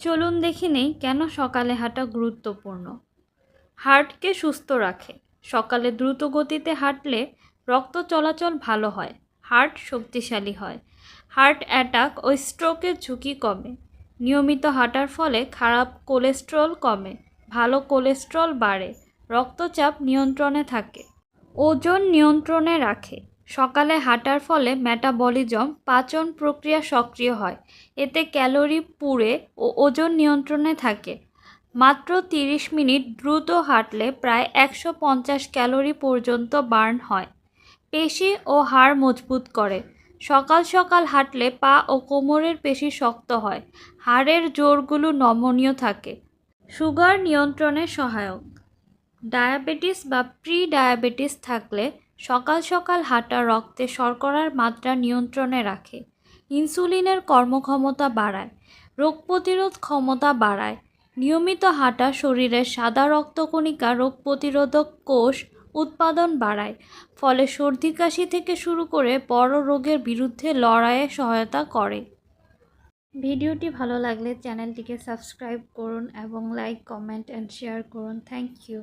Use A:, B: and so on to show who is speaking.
A: চলুন দেখে নেই কেন সকালে হাঁটা গুরুত্বপূর্ণ। হার্টকে সুস্থ রাখে। সকালে দ্রুত গতিতে হাঁটলে রক্ত চলাচল ভালো হয়, হার্ট শক্তিশালী হয়। হার্ট অ্যাটাক ও স্ট্রোকের ঝুঁকি কমে। নিয়মিত হাঁটার ফলে খারাপ কোলেস্ট্রল কমে, ভালো কোলেস্ট্রল বাড়ে, রক্তচাপ নিয়ন্ত্রণে থাকে। ওজন নিয়ন্ত্রণে রাখে। সকালে হাঁটার ফলে মেটাবলিজম পাচন প্রক্রিয়া সক্রিয় হয়। এতে ক্যালোরি পুড়ে ও ওজন নিয়ন্ত্রণে থাকে। মাত্র তিরিশ মিনিট দ্রুত হাঁটলে প্রায় একশো পঞ্চাশ ক্যালোরি পর্যন্ত বার্ন হয়। পেশি ও হাড় মজবুত করে। সকাল সকাল হাঁটলে পা ও কোমরের পেশি শক্ত হয়। হাড়ের জোরগুলো নমনীয় থাকে। সুগার নিয়ন্ত্রণে সহায়ক। ডায়াবেটিস বা প্রি ডায়াবেটিস থাকলে সকাল সকাল হাঁটা রক্তে শর্করার মাত্রা নিয়ন্ত্রণে রাখে। ইনসুলিনের কর্মক্ষমতা বাড়ায়, রোগ প্রতিরোধ ক্ষমতা বাড়ায়। নিয়মিত হাঁটা শরীরের সাদা রক্তকণিকা রোগ প্রতিরোধক কোষ উৎপাদন বাড়ায়, ফলে সর্দি কাশি থেকে শুরু করে বড় রোগের বিরুদ্ধে লড়াইয়ে সহায়তা করে। ভিডিওটি ভালো লাগলে চ্যানেলটিকে সাবস্ক্রাইব করুন এবং লাইক, কমেন্ট অ্যান্ড শেয়ার করুন। Thank you.